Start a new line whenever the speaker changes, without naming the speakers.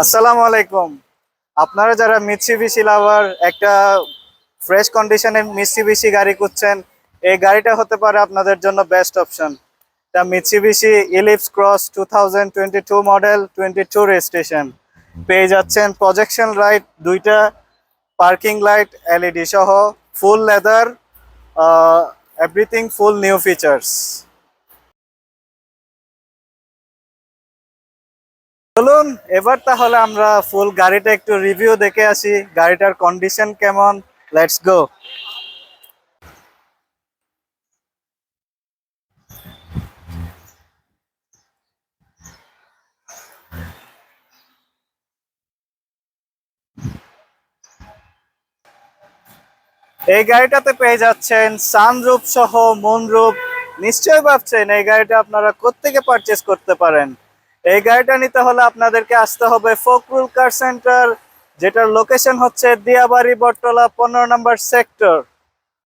আসসালামু আলাইকুম। আপনারা যারা মিৎসিবিশি লাভার একটা ফ্রেশ কন্ডিশনে মিৎসিবিশি গাড়ি খুঁজছেন, এই গাড়িটা হতে পারে আপনাদের জন্য বেস্ট অপশন এটা Mitsubishi Eclipse Cross two thousand twenty two model twenty two registration পেয়ে যাচ্ছেন প্রজেকশন লাইট দুইটা পার্কিং লাইট এলইডি সহ full leather everything full new features চলুন, এবার তাহলে আমরা ফুল গাড়িটা একটু রিভিউ দেখে আসি, গাড়িটার কন্ডিশন কেমন? লেটস গো এই গাড়িটাতে পেয়ে যাচ্ছেন সানরুপ সহ মুনরুপ নিশ্চয়ই ভাবছেন এই গাড়িটা আপনারা কোত্থেকে পারচেস করতে পারেন? এই গাড়িটা নিতে হলে আপনাদেরকে আসতে হবে ফকরুল কার সেন্টার, যেটার লোকেশন হচ্ছে দিয়াবাড়ি বটতলা, পনেরো নম্বর সেক্টর